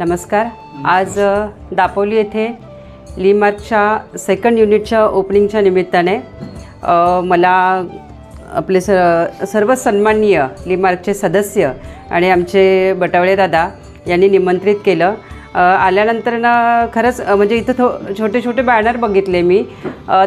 नमस्कार. आज दापोली येथे लीमार्कच्या सेकंड युनिटच्या ओपनिंगच्या निमित्ताने मला आपले स सर्व सन्माननीय लीमार्कचे सदस्य आणि आमचे बटावळे दादा यांनी निमंत्रित केलं. आल्यानंतर ना खरंच म्हणजे इथं थो छोटे छोटे बॅनर बघितले मी.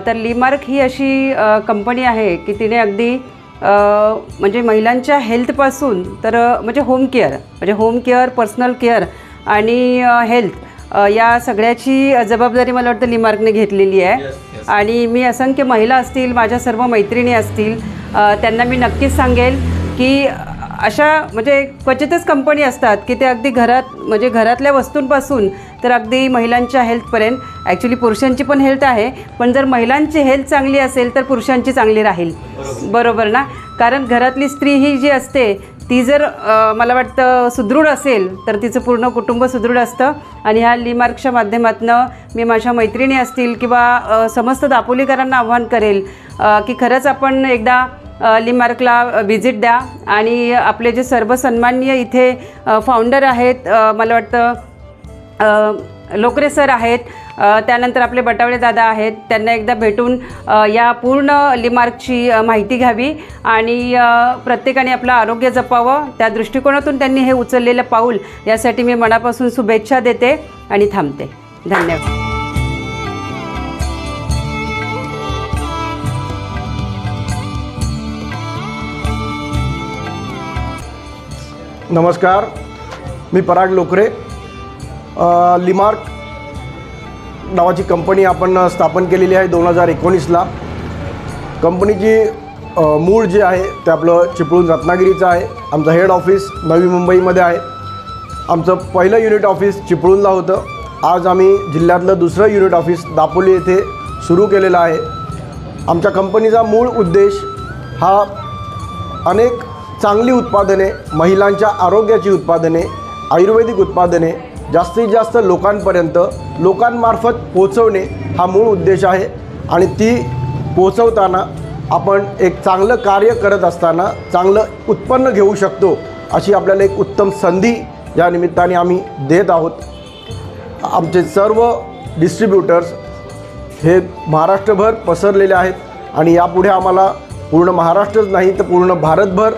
तर लीमार्क ही अशी कंपनी आहे की तिने अगदी म्हणजे महिलांच्या हेल्थपासून तर म्हणजे होम केअर म्हणजे होम केअर पर्सनल केअर आणि हेल्थ या सगळ्याची जबाबदारी मला वाटतं लिमार्कने घेतलेली आहे. आणि मी असंख्य महिला असतील माझ्या सर्व मैत्रिणी असतील त्यांना मी नक्कीच सांगेल की अशा म्हणजे क्वचितच कंपनी असतात की ते अगदी घरात म्हणजे घरातल्या वस्तूंपासून तर अगदी महिलांच्या हेल्थपर्यंत ॲक्च्युली पुरुषांची पण हेल्थ आहे पण जर महिलांची हेल्थ चांगली असेल तर पुरुषांची चांगली राहील. बरोबर ना? कारण घरातली स्त्री ही जी असते ती जर मला वाटतं सुदृढ असेल तर तिचं पूर्ण कुटुंब सुदृढ असतं. आणि ह्या लीमार्कच्या माध्यमातून मी माझ्या मैत्रिणी असतील किंवा समस्त दापोलीकरांना आव्हान करेल की खरंच आपण एकदा लिमार्कला लीमार्कला व्हिजिट द्या. आणि आपले जे सर्व सन्माननीय इथे फाउंडर आहेत मला वाटतं लोकरे सर आहेत त्यानंतर आपले बटावळे दादा आहेत त्यांना एकदा भेटून या पूर्ण लिमार्कची माहिती घ्यावी आणि प्रत्येकाने आपलं आरोग्य जपावं. त्या दृष्टिकोनातून त्यांनी हे उचललेलं पाऊल यासाठी मी मनापासून शुभेच्छा देते आणि थांबते. धन्यवाद. नमस्कार मी पराग लोकरे. लिमार्क नावाची कंपनी आपण स्थापन केलेली आहे दोन हजार एकोणीसला. कंपनीची मूळ जे आहे ते आपलं चिपळूण रत्नागिरीचं आहे. आमचं हेड ऑफिस नवी मुंबईमध्ये आहे. आमचं पहिलं युनिट ऑफिस चिपळूणला होतं. आज आम्ही जिल्ह्यातलं दुसरं युनिट ऑफिस दापोली येथे सुरू केलेलं आहे. आमच्या कंपनीचा मूळ उद्देश हा अनेक चांगली उत्पादने महिलांच्या आरोग्याची उत्पादने आयुर्वेदिक उत्पादने जास्तीत जास्त लोकांपर्यंत लोकांमार्फत पोचवणे हा मूळ उद्देश आहे. आणि ती पोचवताना आपण एक चांगलं कार्य करत असताना चांगलं उत्पन्न घेऊ शकतो अशी आपल्याला एक उत्तम संधी या निमित्ताने आम्ही देत आहोत. आमचे सर्व डिस्ट्रीब्युटर्स हे महाराष्ट्रभर पसरलेले आहेत आणि यापुढे आम्हाला पूर्ण महाराष्ट्रच नाही तर पूर्ण भारतभर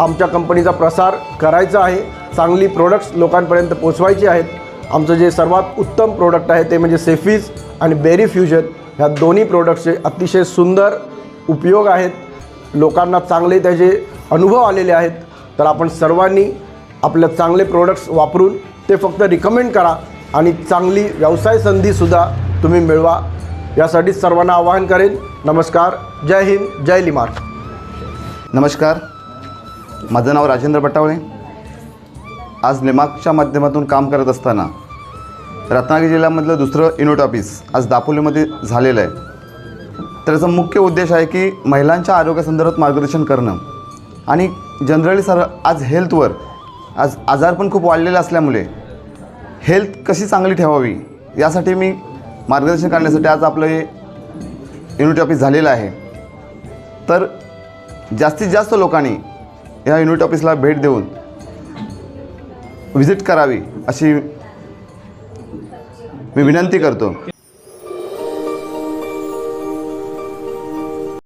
आमच्या कंपनीचा प्रसार करायचा आहे. चांगली प्रोडक्ट्स लोकांपर्यंत पोचवायची आहेत. आमचं जे सर्वात उत्तम प्रोडक्ट आहे ते म्हणजे सेफीज आणि बेरी फ्युजन ह्या दोन्ही प्रोडक्ट्सचे अतिशय सुंदर उपयोग आहेत. लोकांना चांगले त्याचे अनुभव आलेले आहेत. तर आपण सर्वांनी आपल्या चांगले प्रोडक्ट्स वापरून ते फक्त रिकमेंड करा आणि चांगली व्यवसाय संधीसुद्धा तुम्ही मिळवा. यासाठी सर्वांना आवाहन करेन. नमस्कार. जय हिंद. जय लिमार्क नमस्कार. माझं नाव राजेंद्र बटावळे. आज लिमार्कच्या माध्यमातून काम करत असताना रत्नागिरी जिल्ह्यामधलं दुसरं युनिट ऑफिस आज दापोलीमध्ये झालेलं आहे. तर याचा मुख्य उद्देश आहे की महिलांच्या आरोग्यासंदर्भात मार्गदर्शन करणं. आणि जनरली सर आज हेल्थवर आज आजार पण खूप वाढलेले असल्यामुळे हेल्थ कशी चांगली ठेवावी यासाठी मी मार्गदर्शन करण्यासाठी आज आपलं हे युनिट ऑफिस झालेलं आहे. तर जास्तीत जास्त लोकांनी या युनिट ऑफिसला भेट देऊन व्हिजिट करावी अशी मी विनंती करतो.